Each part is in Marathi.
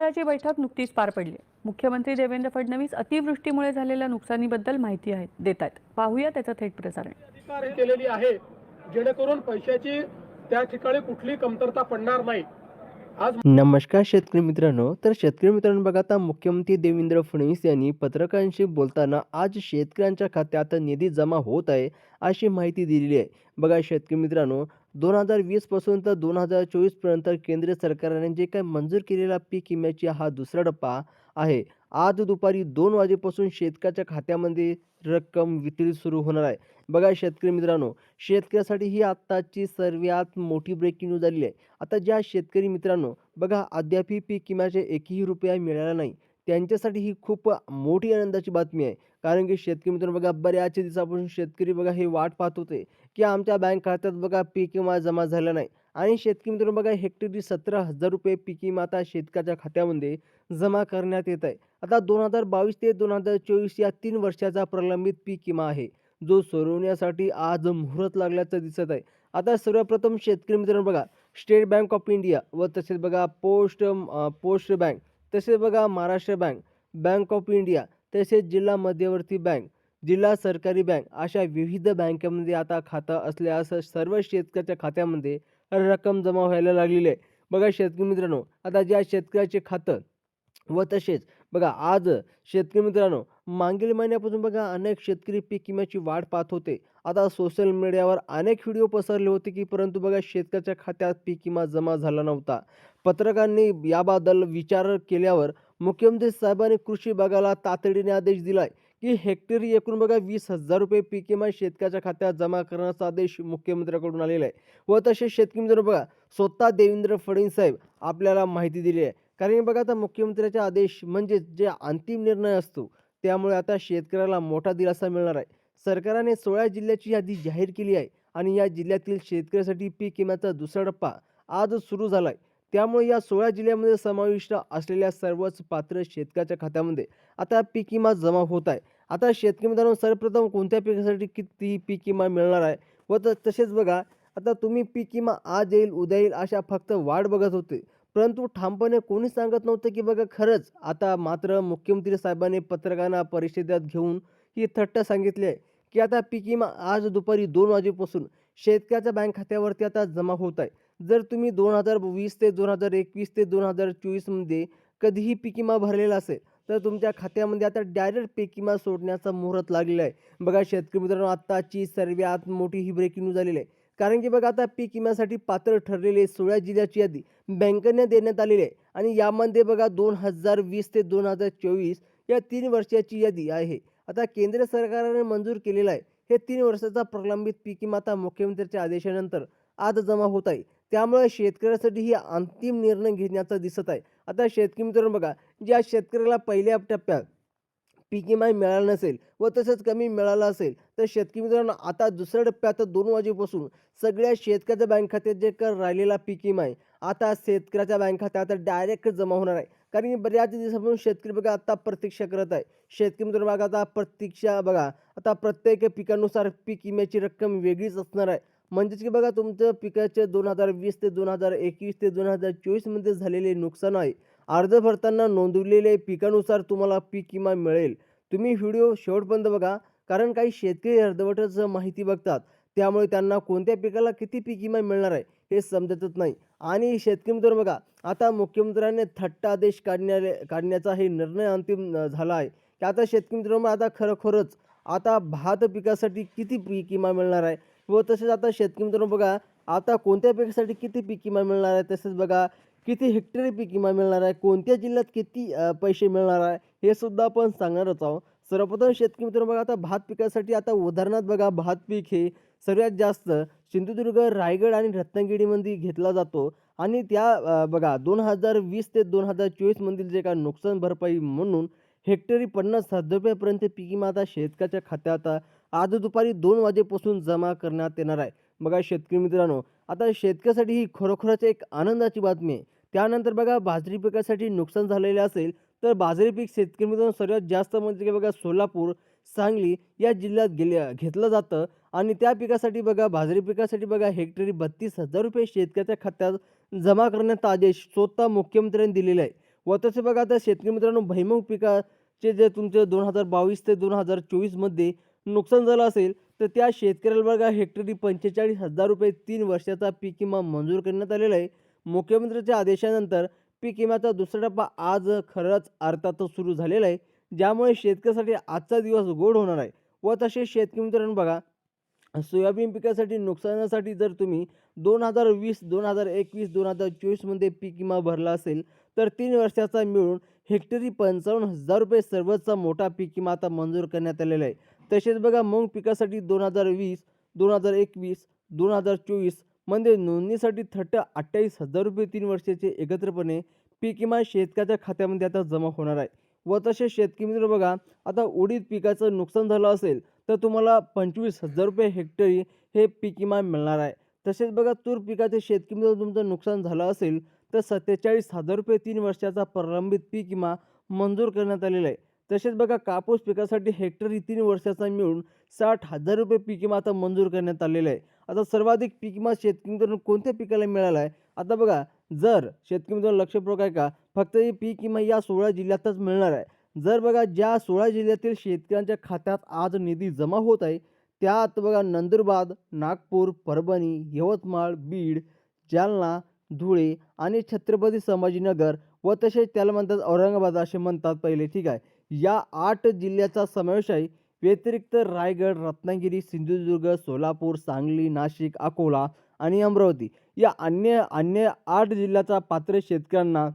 ची बैठक नुकतीच पार पडली. मुख्यमंत्री देवेंद्र फडणवीस अतिवृष्टीमुळे झालेल्या नुकसानीबद्दल माहिती आहे देत आहेत. पाहूया त्याचं थेट प्रसारण. अधिकार केलेली आहे जेणेकरून पैशाची त्या ठिकाणी कुठली कमतरता पडणार नाही. आज नमस्कार शेतकरी मित्रांनो तर शेतकरी मित्रांनो बघा आता मुख्यमंत्री देवेंद्र फडणवीस यांनी पत्रकारांशी बोलताना आज शेतकऱ्यांच्या खात्यात निधी जमा होत आहे अशी माहिती दिलेली आहे. बघा शेतकरी मित्रांनो दोन हजार वीसपासून तर दोन हजार चोवीसपर्यंत केंद्र सरकारने जे काही मंजूर केलेला पीक विम्याची हा दुसरा टप्पा आहे. आज दुपारी दोन वाजेपासून शेतकऱ्याच्या खात्यामध्ये रक्कम वितरित सुरू होणार आहे. बघा शेतकरी मित्रांनो शेतकऱ्यासाठी ही आत्ताची सर्वात मोठी ब्रेकिंग न्यूज आलेली आहे. आता ज्या शेतकरी मित्रांनो बघा अद्यापही पीक विम्याचे एकही रुपया मिळाला नाही. त्यांच्यासाठी ही खूप मोठी आनंदाची बातमी आहे. कारण की शेतकरी मित्रांनो बघा बऱ्याच दिवसापासून शेतकरी बघा हे वाट पाहत होते की आमच्या बँक खात्यात बघा पीक विमा जमा झाला नाही. आणि शेतकरी मित्रांनो बघा हेक्टरी सतरा हजार रुपये पीक विमा आता शेतकऱ्याच्या खात्यामध्ये जमा करण्यात येत आहे. आता दोन हजार बावीस ते दोन हजार चोवीस या तीन वर्षाचा प्रलंबित पीक विमा आहे. जो सोडवण्यासाठी आज मुहूर्त लागल्याचं दिसत आहे. आता सर्वप्रथम शेतकरी मित्रांनो बघा स्टेट बँक ऑफ इंडिया व तसेच बघा पोस्ट पोस्ट बँक तसेच बघा Maharashtra bank bank of India तसेच जिल्हा मध्यवर्ती बँक जिल्हा सरकारी बँक अशा विविध बँकेमध्ये आता खातं असल्यास सर्व शेतकऱ्याच्या खात्यामध्ये रक्कम जमा व्हायला लागलेली आहे. बघा शेतकरी मित्रांनो आता ज्या शेतकऱ्याचे खातं व तसेच बघा आज शेतकरी मित्रांनो मागील महिन्यापासून बघा अनेक शेतकरी पीक विम्याची वाट पाहत होते. आता सोशल मीडियावर अनेक व्हिडिओ पसरले होते की परंतु बघा शेतकऱ्याच्या खात्यात पीक विमा जमा झाला नव्हता. पत्रकारांनी याबद्दल विचार केल्यावर मुख्यमंत्री साहेबांनी कृषी विभागाला तातडीने आदेश दिलाय की हेक्टरी एकूण बघा वीस हजार रुपये पीक विमा शेतकऱ्याच्या खात्यात जमा करण्याचा आदेश मुख्यमंत्र्यांकडून आलेला आहे व तसे शेतकरी मित्र बघा स्वतः देवेंद्र फडणवीस साहेब आपल्याला माहिती दिली आहे. कारण की बघा आता मुख्यमंत्र्याचा आदेश म्हणजे जे अंतिम निर्णय असतो त्यामुळे आता शेतकऱ्याला मोठा दिलासा मिळणार आहे. सरकारने सोळा जिल्ह्याची यादी जाहीर केली आहे आणि या जिल्ह्यातील शेतकऱ्यासाठी पीक विम्याचा दुसरा टप्पा आज सुरू झाला आहे त्यामुळे या सोळा जिल्ह्यामध्ये समाविष्ट असलेल्या सर्वच पात्र शेतकऱ्याच्या खात्यामध्ये आता पीक विमा जमा होत आहे. आता शेतकरी मित्रांनो सर्वप्रथम कोणत्या पिकासाठी किती पीक विमा मिळणार आहे व तर तसेच बघा आता तुम्ही पीक विमा आज येईल उद्या येईल अशा फक्त वाट बघत होते. परंतु ठामपणे कोणी सांगत नव्हतं की बघा खरंच आता मात्र मुख्यमंत्री साहेबांनी पत्रकारांना परिषदेत घेऊन ही थट्ट सांगितली आहे. की आता पीक विमा आज दुपारी दोन वाजेपासून शेतकऱ्याच्या बँक खात्यावरती आता जमा होत आहे. जर तुम्ही दोन हजार वीस ते दोन हजार एकवीस ते दोन हजार चोवीसमध्ये कधीही पीक विमा भरलेला असेल तर तुमच्या खात्यामध्ये आता डायरेक्ट पीक विमा सोडण्याचा मुहूर्त लागलेला आहे. बघा शेतकरी मित्रांनो आत्ताची सर्वात मोठी ही ब्रेकिंग न्यूज आलेली आहे. कारण की बघा आता पीक विम्यासाठी पात्र ठरलेले सोळा जिल्ह्याची यादी बँकेने देण्यात आलेली आहे. आणि यामध्ये बघा दोन हजार वीस ते दोन हजार चोवीस या तीन वर्षाची यादी आहे. आता केंद्र सरकारने मंजूर केलेला आहे. हे तीन वर्षाचा प्रलंबित पीक माता आता मुख्यमंत्र्यांच्या आदेशानंतर आज जमा होत आहे. त्यामुळे शेतकऱ्यासाठी ही अंतिम निर्णय घेण्याचा दिसत आहे. आता शेतकरी मित्रांनो बघा ज्या शेतकऱ्याला पहिल्या टप्प्यात पीक विमा मिळाला नसेल व तसंच कमी मिळाला असेल तर शेतकरी मित्रांनो आता दुसऱ्या टप्प्यात दोन वाजेपासून सगळ्या शेतकऱ्याच्या बँक खात्यात जे कर राहिलेला पीक विमा आहे आता शेतकऱ्याच्या बँक खात्यात डायरेक्ट जमा होणार आहे. कारण की बऱ्याच दिवसापासून शेतकरी बघा आता प्रतीक्षा करत आहे. शेतकरी मित्र बघा आता प्रतीक्षा बघा आता प्रत्येक पिकानुसार पीक विम्याची रक्कम वेगळीच असणार आहे. म्हणजेच की बघा तुमचं पिकाचे दोन हजार वीस ते दोन हजार एकवीस ते दोन हजार चोवीसमध्ये झालेले नुकसान आहे. अर्ज भरताना नोंदवलेले पिकानुसार तुम्हाला पीक विमा मिळेल. तुम्ही व्हिडिओ शेवटपर्यंत बघा कारण काही शेतकरी अर्धवटच माहिती बघतात. त्यामुळे त्यांना कोणत्या पिकाला किती पीक विमा मिळणार आहे हे समजतच नाही. आणि शेतकरी मित्र बघा आता मुख्यमंत्र्यांनी थट्ट आदेश काढण्या काढण्याचा हे निर्णय अंतिम झाला आहे. की आता शेतकरी मित्रांनो आता खरोखरच आता भात पिकासाठी किती पीक विमा मिळणार आहे? व तसेच आता शेतकरी मित्रांनो बघा आता कोणत्या पिकासाठी किती पीक विमा मिळणार आहे? तसेच बघा किती हेक्टरी पीक विमा मिळणार आहे? कोणत्या जिल्ह्यात किती पैसे मिळणार आहे? हे सुद्धा आपण सांगणारच आहोत. सर्वप्रथम शेतकरी मित्रांनो बघा आता भात पिकासाठी आता उदाहरणार्थ बघा भात पीक हे सर्वात जास्त सिंधुदुर्ग रायगड आणि रत्नागिरीमध्ये घेतला जातो. आणि त्या बघा दोन हजार वीस ते दोन हजार चोवीसमधील जे काय नुकसान भरपाई म्हणून हेक्टरी पन्नास हजार रुपयापर्यंत पीक विमा आता शेतकऱ्याच्या खात्यात आज दुपारी दोन वाजेपासून जमा करण्यात येणार आहे. बघा शेतकरी मित्रांनो आता शेतकऱ्यासाठी ही खरोखरच एक आनंदाची बातमी आहे. त्यानंतर बघा बाजरी पिकासाठी नुकसान झालेले असेल तर बाजरी पीक शेतकरी मित्रांनो सर्वात जास्त म्हणजे की बघा सोलापूर सांगली या जिल्ह्यात गेले घेतलं जातं. आणि त्या पिकासाठी बघा बाजरी पिकासाठी बघा हेक्टरी बत्तीस हजार रुपये शेतकऱ्याच्या खात्यात जमा करण्यात आदेश स्वतः मुख्यमंत्र्यांनी दिलेला आहे. व तसे बघा आता शेतकरी मित्रांनो भैमुख पिकाचे जे तुमचे दोन हजार बावीस ते दोन हजार चोवीसमध्ये नुकसान झालं असेल तर त्या शेतकऱ्याला बघा हेक्टरी पंचेचाळीस हजार रुपये तीन वर्षाचा पीक किंवा मंजूर करण्यात आलेला आहे. मुख्यमंत्र्यांच्या आदेशानंतर पीक विम्याचा दुसरा टप्पा आज खरंच अर्थातच सुरू झालेला आहे. ज्यामुळे शेतकऱ्यासाठी आजचा दिवस गोड होणार आहे. व तसे शेतकरी मित्रांनो बघा सोयाबीन पिकासाठी नुकसानासाठी जर तुम्ही दोन हजार वीस दोन हजार एकवीस दोन हजार चोवीसमध्ये पीक विमा भरला असेल तर तीन वर्षाचा मिळून हेक्टरी पंचावन्न हजार रुपये सर्वोच्च मोठा पीक विमा आता मंजूर करण्यात आलेला आहे. तसेच बघा मूग पिकासाठी दोन हजार वीस दोन हजार एकवीस दोन हजार चोवीस म्हणजे नोंदणीसाठी थट्ट अठ्ठावीस हजार रुपये तीन वर्षाचे एकत्रपणे पीक विमा शेतकऱ्याच्या खात्यामध्ये आता जमा होणार आहे. व तसे शेतकरी मित्र बघा आता उडीद पिकाचं नुकसान झालं असेल तर तुम्हाला पंचवीस हजार रुपये हेक्टरी हे पीक विमा मिळणार आहे. तसेच बघा तूर पिकाचे शेतकरी मित्र तुमचं नुकसान झालं असेल तर सत्तेचाळीस हजार रुपये तीन वर्षाचा प्रलंबित पीक विमा मंजूर करण्यात आलेला आहे. तसेच बघा कापूस पिकासाठी हेक्टरी तीन वर्षाचा मिळून साठ हजार रुपये पीक विमा आता मंजूर करण्यात आलेला आहे. आता सर्वाधिक पीक विमा शेतकरी कोणत्या पिकाला मिळाला आहे? आता बघा जर शेतकरी मित्रांनो लक्षपूर्वक आहे का? फक्त हे पीक विमा या सोळा जिल्ह्यातच मिळणार आहे. जर बघा ज्या सोळा जिल्ह्यातील शेतकऱ्यांच्या खात्यात आज निधी जमा होत आहे त्यात बघा नंदुरबार नागपूर परभणी यवतमाळ बीड जालना धुळे आणि छत्रपती संभाजीनगर व तसेच त्याला म्हणतात औरंगाबाद असे म्हणतात पहिले. ठीक आहे. या आठ जिल्ह्याचा समावेश आहे. व्यतिरिक्त रायगड रत्नागिरी सिंधुदुर्ग सोलापूर सांगली नाशिक अकोला आणि अमरावती या अन्य अन्य आठ जिल्ह्याचा पात्र शेतकऱ्यांना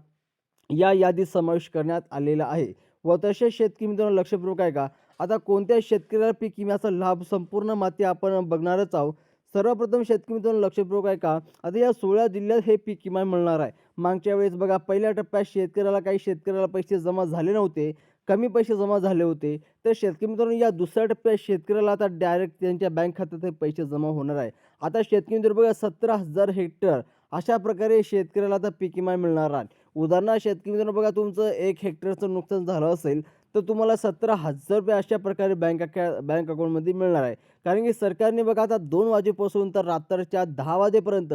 या यादीत समावेश करण्यात आलेला आहे. व तसेच शेतकरी मित्रांनो लक्षपूर्वक आहे का आता कोणत्या शेतकऱ्याला पीक विम्याचा लाभ संपूर्ण माती आपण बघणारच आहोत. सर्वप्रथम शेतकरी मित्रांनो लक्षपूर्वक आहे का आता या सोळा जिल्ह्यात हे पीक विमा मिळणार आहे. मागच्या वेळेस बघा पहिल्या टप्प्यात शेतकऱ्याला काही शेतकऱ्याला पैसे जमा झाले नव्हते. कमी पैसे जमा झाले होते. तर शेतकरी मित्रांनो या दुसऱ्या टप्प्यात शेतकऱ्याला आता डायरेक्ट त्यांच्या बँक खात्यात पैसे जमा होणार आहे. आता शेतकरी मित्र बघा सतरा हजार हेक्टर अशा प्रकारे शेतकऱ्याला आता पीक विमा मिळणार आहे. उदाहरणार्थ शेतकरी मित्रांनो बघा तुमचं एक हेक्टरचं नुकसान झालं असेल तर तुम्हाला सतरा हजार रुपये अशा प्रकारे बँक अका बँक अकाउंटमध्ये मिळणार आहे. कारण की सरकारने बघा आता दोन वाजेपासून तर रात्रीच्या दहा वाजेपर्यंत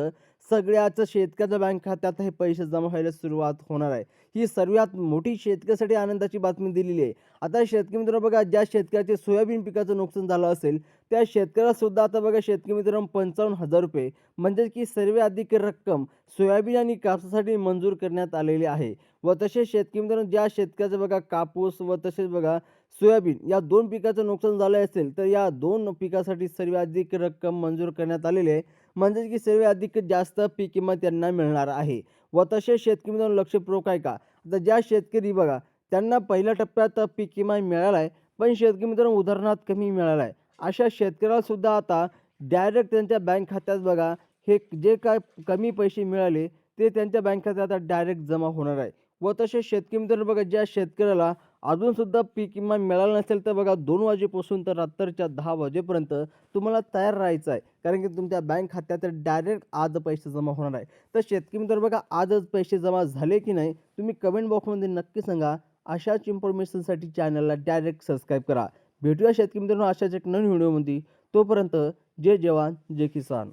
सगळ्याच शेतकऱ्याच्या बँक खात्यात हे पैसे जमा व्हायला सुरुवात होणार आहे. ही सर्वात मोठी शेतकऱ्यासाठी आनंदाची बातमी दिलेली आहे. आता शेतकरी मित्र बघा ज्या शेतकऱ्याचे सोयाबीन पिकाचं नुकसान झालं असेल त्या शेतकऱ्याला सुद्धा आता बघा शेतकरी मित्र पंचावन्न हजार रुपये. म्हणजे की सर्व अधिक रक्कम सोयाबीन आणि कापसासाठी मंजूर करण्यात आलेली आहे. व तसेच शेतकरी मित्रांनो ज्या शेतकऱ्याचं बघा कापूस व तसेच बघा सोयाबीन या दोन पिकाचं नुकसान झालं असेल तर या दोन पिकासाठी सर्वाधिक रक्कम मंजूर करण्यात आलेली आहे. म्हणजेच की सर्वाधिक जास्त पीक किंमत त्यांना मिळणार आहे. व तसेच शेतकरी मित्रांनो लक्षपूर्वक आहे का आता ज्या शेतकरी बघा त्यांना पहिल्या टप्प्यात पीक विमा मिळाला आहे पण शेतकरी मित्रांनो उदाहरणार्थ कमी मिळाला आहे अशा शेतकऱ्याला सुद्धा आता डायरेक्ट त्यांच्या बँक खात्यात बघा हे जे काय कमी पैसे मिळाले ते त्यांच्या बँक खात्यात आता डायरेक्ट जमा होणार आहे. व तसेच शेतकरी मित्रांनो बघा ज्या शेतकऱ्याला अजूनसुद्धा पीक विमा मिळाला नसेल तर बघा दोन वाजेपासून तर रात्रीच्या दहा वाजेपर्यंत तुम्हाला तयार राहायचं आहे. कारण की तुमच्या बँक खात्यात डायरेक्ट आज पैसे जमा होणार आहे. तर शेतकरी मित्र बघा आजच पैसे जमा झाले की नाही तुम्ही कमेंट बॉक्समध्ये नक्की सांगा. अशाच इन्फॉर्मेशनसाठी चॅनलला डायरेक्ट सबस्क्राईब करा. भेटूया शेतकरी मित्रांनो अशाच एक नवीन व्हिडिओमध्ये. तोपर्यंत जय जवान जय किसान.